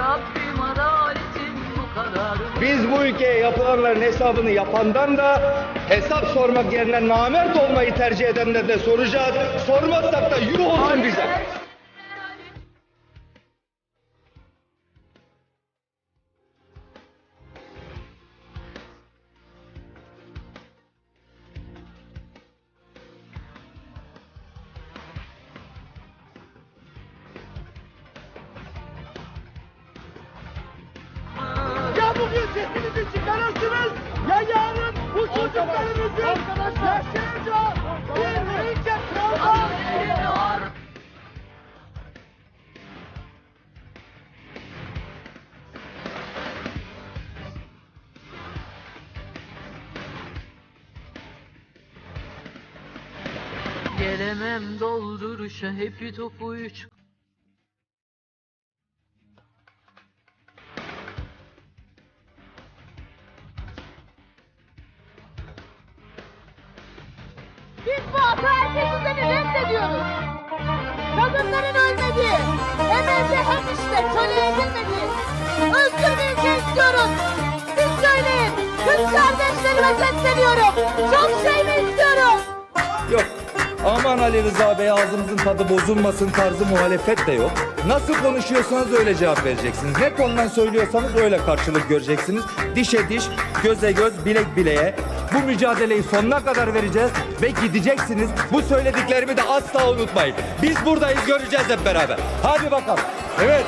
Rabbim adaletin bu kadar mı? Biz bu ülkeye yapılanların hesabını yapandan da hesap sormak yerine namert olmayı tercih edenlerden de soracağız. Sormazsak da yuh olsun bize. Sesinizi çıkarırsınız. Ya yarın bu çocuklarınızın yaşayacağı bir ülke travma. Gelemem dolduruşa hepi topu üç Biz bu ataerkil düzeni reddediyoruz. Kadınların ölmediği, emelde hem işte köle edilmediği, özgür bir ülke istiyoruz. Siz söyleyin, Türk kardeşlerime sesleniyorum. Çok şey mi istiyorum? Yok. Aman Ali Rıza Bey ağzınızın tadı bozulmasın tarzı muhalefet de yok. Nasıl konuşuyorsanız öyle cevap vereceksiniz. Ne konudan söylüyorsanız öyle karşılık göreceksiniz. Dişe diş, göze göz, bilek bileğe. Bu mücadeleyi sonuna kadar vereceğiz ve gideceksiniz. Bu söylediklerimi de asla unutmayın. Biz buradayız göreceğiz hep beraber. Hadi bakalım. Evet,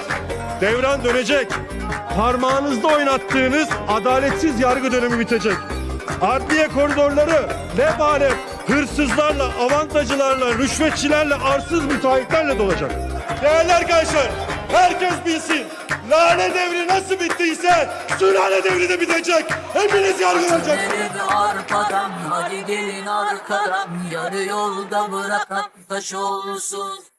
devran dönecek. Parmağınızda oynattığınız adaletsiz yargı dönemi bitecek. Adliye koridorları ne bale hırsızlarla, avantajcılarla, rüşvetçilerle, arsız müteahhitlerle dolacak. Değerli arkadaşlar, herkes bilsin. Lale devri nasıl bittiyse sülale devri de bitecek. Hepiniz yargılanacaksınız. Hadi gelin arkadan Yarı yolda bırakan taş olsun